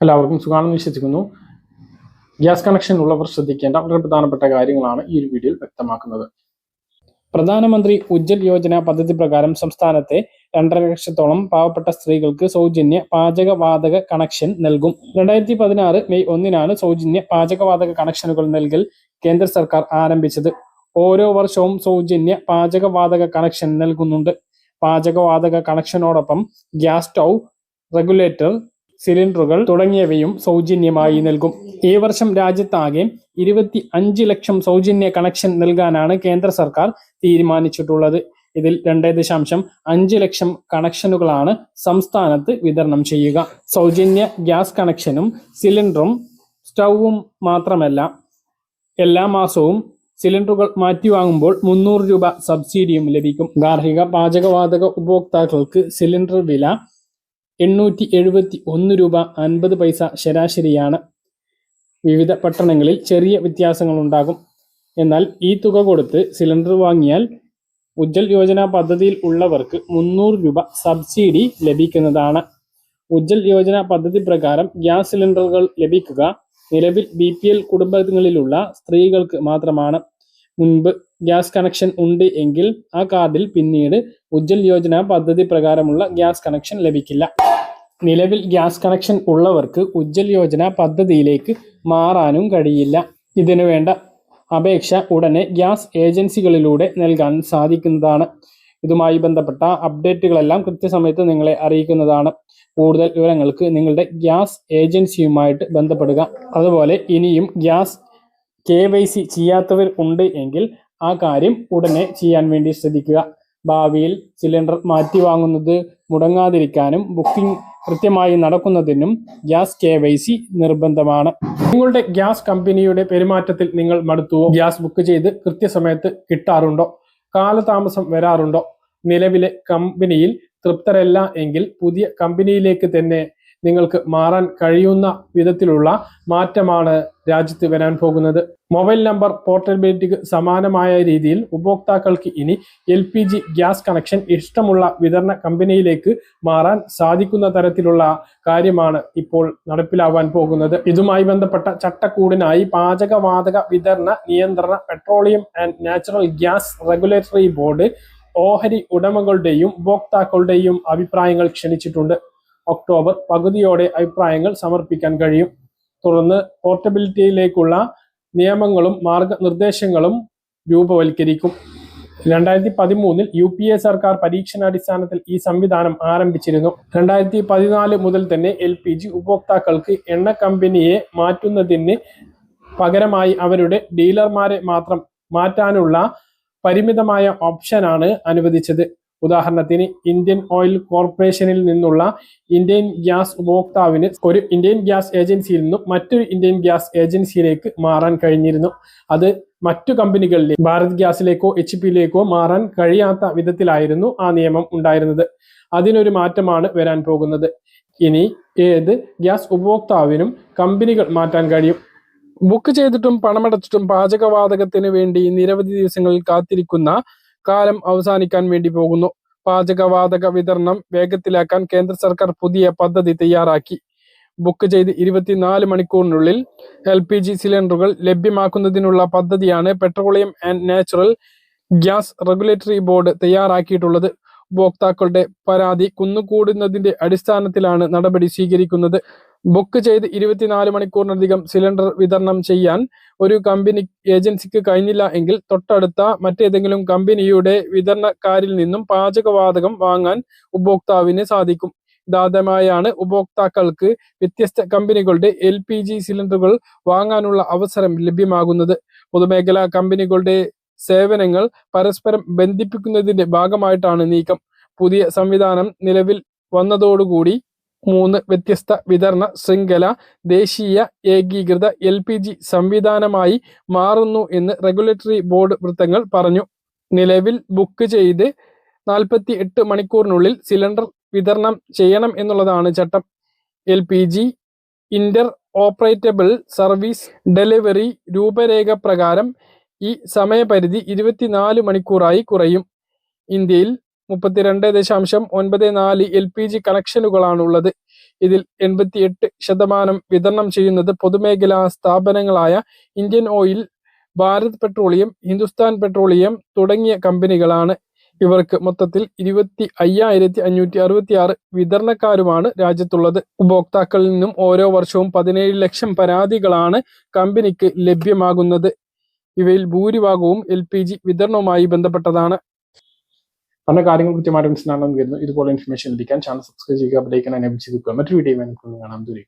എല്ലാവർക്കും സുഖാണെന്ന് വിശ്വസിക്കുന്നു. Gas connection ഉള്ളവർ ശ്രദ്ധിക്കേണ്ട വളരെ പ്രധാനപ്പെട്ട കാര്യങ്ങളാണ് ഈ ഒരു വീഡിയോയിൽ വ്യക്തമാക്കുന്നത്. പ്രധാനമന്ത്രി ഉജ്ജൽ യോജന പദ്ധതി പ്രകാരം സംസ്ഥാനത്തെ രണ്ടര ലക്ഷത്തോളം പാവപ്പെട്ട സ്ത്രീകൾക്ക് സൗജന്യ പാചകവാതക കണക്ഷൻ നൽകും. രണ്ടായിരത്തി പതിനാറ് മെയ് ഒന്നിനാണ് സൗജന്യ പാചകവാതക കണക്ഷനുകൾ നൽകൽ കേന്ദ്ര സർക്കാർ ആരംഭിച്ചത്. ഓരോ വർഷവും സൗജന്യ പാചകവാതക കണക്ഷൻ നൽകുന്നുണ്ട്. പാചകവാതക കണക്ഷനോടൊപ്പം ഗ്യാസ് സ്റ്റൗ റെഗുലേറ്റർ സിലിണ്ടറുകൾ തുടങ്ങിയവയും സൗജന്യമായി നൽകും. ഈ വർഷം രാജ്യത്താകെ ഇരുപത്തി അഞ്ച് ലക്ഷം സൗജന്യ കണക്ഷൻ നൽകാനാണ് കേന്ദ്ര സർക്കാർ തീരുമാനിച്ചിട്ടുള്ളത്. ഇതിൽ രണ്ടേ ദശാംശം അഞ്ച് ലക്ഷം കണക്ഷനുകളാണ് സംസ്ഥാനത്ത് വിതരണം ചെയ്യുക. സൗജന്യ ഗ്യാസ് കണക്ഷനും സിലിണ്ടറും സ്റ്റൗവും മാത്രമല്ല എല്ലാ മാസവും സിലിണ്ടറുകൾ മാറ്റി വാങ്ങുമ്പോൾ മുന്നൂറ് രൂപ സബ്സിഡിയും ലഭിക്കും. ഗാർഹിക പാചകവാതക ഉപഭോക്താക്കൾക്ക് സിലിണ്ടർ വില എണ്ണൂറ്റി എഴുപത്തി ഒന്ന് രൂപ അൻപത് പൈസ ശരാശരിയാണ്. വിവിധ പട്ടണങ്ങളിൽ ചെറിയ വ്യത്യാസങ്ങളുണ്ടാകും. എന്നാൽ ഈ തുക കൊടുത്ത് സിലിണ്ടർ വാങ്ങിയാൽ ഉജ്ജൽ യോജന പദ്ധതിയിൽ ഉള്ളവർക്ക് മുന്നൂറ് രൂപ സബ്സിഡി ലഭിക്കുന്നതാണ്. ഉജ്ജൽ യോജന പദ്ധതി പ്രകാരം ഗ്യാസ് സിലിണ്ടറുകൾ ലഭിക്കുക നിലവിൽ ബി പി എൽ കുടുംബങ്ങളിലുള്ള സ്ത്രീകൾക്ക് മാത്രമാണ്. മുൻപ് ഗ്യാസ് കണക്ഷൻ ഉണ്ട് എങ്കിൽ ആ കാർഡിൽ പിന്നീട് ഉജ്ജൽ യോജന പദ്ധതി പ്രകാരമുള്ള ഗ്യാസ് കണക്ഷൻ ലഭിക്കില്ല. നിലവിൽ ഗ്യാസ് കണക്ഷൻ ഉള്ളവർക്ക് ഉജ്ജൽ യോജന പദ്ധതിയിലേക്ക് മാറാനും കഴിയില്ല. ഇതിനു വേണ്ട അപേക്ഷ ഉടനെ ഗ്യാസ് ഏജൻസികളിലൂടെ നൽകാൻ സാധിക്കുന്നതാണ്. ഇതുമായി ബന്ധപ്പെട്ട അപ്ഡേറ്റുകളെല്ലാം കൃത്യസമയത്ത് നിങ്ങളെ അറിയിക്കുന്നതാണ്. കൂടുതൽ വിവരങ്ങൾക്ക് നിങ്ങളുടെ ഗ്യാസ് ഏജൻസിയുമായിട്ട് ബന്ധപ്പെടുക. അതുപോലെ ഇനിയും ഗ്യാസ് കെ വൈ സി ചെയ്യാത്തവർ ഉണ്ട് എങ്കിൽ ആ കാര്യം ഉടനെ ചെയ്യാൻ വേണ്ടി ശ്രദ്ധിക്കുക. ഭാവിയിൽ സിലിണ്ടർ മാറ്റി വാങ്ങുന്നത് മുടങ്ങാതിരിക്കാനും ബുക്കിംഗ് കൃത്യമായി നടക്കുന്നതിനും ഗ്യാസ് കെ വൈ സി നിർബന്ധമാണ്. നിങ്ങളുടെ ഗ്യാസ് കമ്പനിയുടെ പെരുമാറ്റത്തിൽ നിങ്ങൾ മടുത്തുവോ? ഗ്യാസ് ബുക്ക് ചെയ്ത് കൃത്യസമയത്ത് കിട്ടാറുണ്ടോ? കാലതാമസം വരാറുണ്ടോ? നിലവിലെ കമ്പനിയിൽ തൃപ്തരല്ല എങ്കിൽ പുതിയ കമ്പനിയിലേക്ക് തന്നെ നിങ്ങൾക്ക് മാറാൻ കഴിയുന്ന വിധത്തിലുള്ള മാറ്റമാണ് രാജ്യത്ത് വരാൻ പോകുന്നത്. മൊബൈൽ നമ്പർ പോർട്ടബിലിറ്റിക്ക് സമാനമായ രീതിയിൽ ഉപഭോക്താക്കൾക്ക് ഇനി L P G gas connection ഇഷ്ടമുള്ള വിതരണ കമ്പനിയിലേക്ക് മാറാൻ സാധിക്കുന്ന തരത്തിലുള്ള കാര്യമാണ് ഇപ്പോൾ നടപ്പിലാവാൻ പോകുന്നത്. ഇതുമായി ബന്ധപ്പെട്ട ചട്ടക്കൂടിനായി പാചകവാതക വിതരണ നിയന്ത്രണ petroleum and natural gas regulatory board ഓഹരി ഉടമകളുടെയും ഉപഭോക്താക്കളുടെയും അഭിപ്രായങ്ങൾ ക്ഷണിച്ചിട്ടുണ്ട്. ഒക്ടോബർ പകുതിയോടെ അഭിപ്രായങ്ങൾ സമർപ്പിക്കാൻ കഴിയും. തുടർന്ന് പോർട്ടബിലിറ്റിയിലേക്കുള്ള നിയമങ്ങളും മാർഗനിർദ്ദേശങ്ങളും രൂപവൽക്കരിക്കും. രണ്ടായിരത്തി പതിമൂന്നിൽ യു പി എ സർക്കാർ പരീക്ഷണാടിസ്ഥാനത്തിൽ ഈ സംവിധാനം ആരംഭിച്ചിരുന്നു. രണ്ടായിരത്തി പതിനാല് മുതൽ തന്നെ എൽ പി ജി ഉപഭോക്താക്കൾക്ക് എണ്ണ കമ്പനിയെ മാറ്റുന്നതിന് പകരമായി അവരുടെ ഡീലർമാരെ മാത്രം മാറ്റാനുള്ള പരിമിതമായ ഓപ്ഷനാണ് അനുവദിച്ചത്. ഉദാഹരണത്തിന് ഇന്ത്യൻ ഓയിൽ കോർപ്പറേഷനിൽ നിന്നുള്ള ഇന്ത്യൻ ഗ്യാസ് ഉപഭോക്താവിന് ഒരു ഇന്ത്യൻ ഗ്യാസ് ഏജൻസിയിൽ നിന്നും മറ്റൊരു ഇന്ത്യൻ ഗ്യാസ് ഏജൻസിയിലേക്ക് മാറാൻ കഴിഞ്ഞിരുന്നു. അത് മറ്റു കമ്പനികളിലെ ഭാരത് ഗ്യാസിലേക്കോ എച്ച് പിയിലേക്കോ മാറാൻ കഴിയാത്ത വിധത്തിലായിരുന്നു ആ നിയമം ഉണ്ടായിരുന്നത്. അതിനൊരു മാറ്റമാണ് വരാൻ പോകുന്നത്. ഇനി ഏത് ഗ്യാസ് ഉപഭോക്താവിനും കമ്പനികൾ മാറ്റാൻ കഴിയും. ബുക്ക് ചെയ്തിട്ടും പണമടച്ചിട്ടും പാചകവാതകത്തിന് വേണ്ടി നിരവധി ദിവസങ്ങളിൽ കാത്തിരിക്കുന്ന കാലം അവസാനിക്കാൻ വേണ്ടി പോകുന്നു. പാചകവാതക വിതരണം വേഗത്തിലാക്കാൻ കേന്ദ്ര സർക്കാർ പുതിയ പദ്ധതി തയ്യാറാക്കി. ബുക്ക് ചെയ്ത് ഇരുപത്തിനാല് മണിക്കൂറിനുള്ളിൽ എൽ പി ജി സിലിണ്ടറുകൾ ലഭ്യമാക്കുന്നതിനുള്ള പദ്ധതിയാണ് petroleum and natural gas regulatory board തയ്യാറാക്കിയിട്ടുള്ളത്. ഉപഭോക്താക്കളുടെ പരാതി കുന്നുകൂടുന്നതിന്റെ അടിസ്ഥാനത്തിലാണ് നടപടി സ്വീകരിക്കുന്നത്. ബുക്ക് ചെയ്ത് ഇരുപത്തിനാല് മണിക്കൂറിനധികം സിലിണ്ടർ വിതരണം ചെയ്യാൻ ഒരു കമ്പനി ഏജൻസിക്ക് കഴിഞ്ഞില്ല എങ്കിൽ തൊട്ടടുത്ത മറ്റേതെങ്കിലും കമ്പനിയുടെ വിതരണക്കാരിൽ നിന്നും പാചകവാതകം വാങ്ങാൻ ഉപഭോക്താവിന് സാധിക്കും. ഇതാദ്യമായാണ് ഉപഭോക്താക്കൾക്ക് വ്യത്യസ്ത കമ്പനികളുടെ എൽ പി ജി സിലിണ്ടറുകൾ വാങ്ങാനുള്ള അവസരം ലഭ്യമാകുന്നത്. പൊതുമേഖലാ കമ്പനികളുടെ സേവനങ്ങൾ പരസ്പരം ബന്ധിപ്പിക്കുന്നതിന്റെ ഭാഗമായിട്ടാണ് നീക്കം. പുതിയ സംവിധാനം നിലവിൽ വന്നതോടുകൂടി മൂന്ന് വ്യത്യസ്ത വിതരണ ശൃംഖല ദേശീയ ഏകീകൃത എൽ പി ജി സംവിധാനമായി മാറുന്നു എന്ന് റെഗുലേറ്ററി ബോർഡ് വൃത്തങ്ങൾ പറഞ്ഞു. നിലവിൽ ബുക്ക് ചെയ്ത് നാൽപ്പത്തി എട്ട് മണിക്കൂറിനുള്ളിൽ സിലിണ്ടർ വിതരണം ചെയ്യണം എന്നുള്ളതാണ് ചട്ടം. L P G interoperable service delivery രൂപരേഖ പ്രകാരം ഈ സമയപരിധി ഇരുപത്തിനാല് മണിക്കൂറായി കുറയും. ഇന്ത്യയിൽ മുപ്പത്തിരണ്ട് ദശാംശം ഒൻപത് നാല് എൽ പി ജി കണക്ഷനുകളാണുള്ളത്. ഇതിൽ എൺപത്തിയെട്ട് ശതമാനം വിതരണം ചെയ്യുന്നത് പൊതുമേഖലാ സ്ഥാപനങ്ങളായ Indian oil Bharat petroleum Hindustan petroleum തുടങ്ങിയ കമ്പനികളാണ്. ഇവർക്ക് മൊത്തത്തിൽ ഇരുപത്തി അയ്യായിരത്തി അഞ്ഞൂറ്റി അറുപത്തി ആറ് വിതരണക്കാരുമാണ് രാജ്യത്തുള്ളത്. ഉപഭോക്താക്കളിൽ നിന്നും ഓരോ വർഷവും പതിനേഴ് ലക്ഷം പരാതികളാണ് കമ്പനിക്ക് ലഭ്യമാകുന്നത്. ഇവയിൽ ഭൂരിഭാഗവും എൽ പി ജി വിതരണവുമായി ബന്ധപ്പെട്ടതാണ്. പറഞ്ഞ കാര്യങ്ങൾ കൃത്യമായിട്ട് മനസ്സിലാണെന്ന് വരുന്നു ഇതുപോലെ ഇൻഫർമേഷൻ ലഭിക്കാൻ ചാനൽ സബ്സ്ക്രൈബ് ചെയ്യുക ബെലൈക്കൻ എനേബിൾ ചെയ്ത് മറ്റൊരു വീഡിയോ കാണാൻ കാണാം. ദൂരെ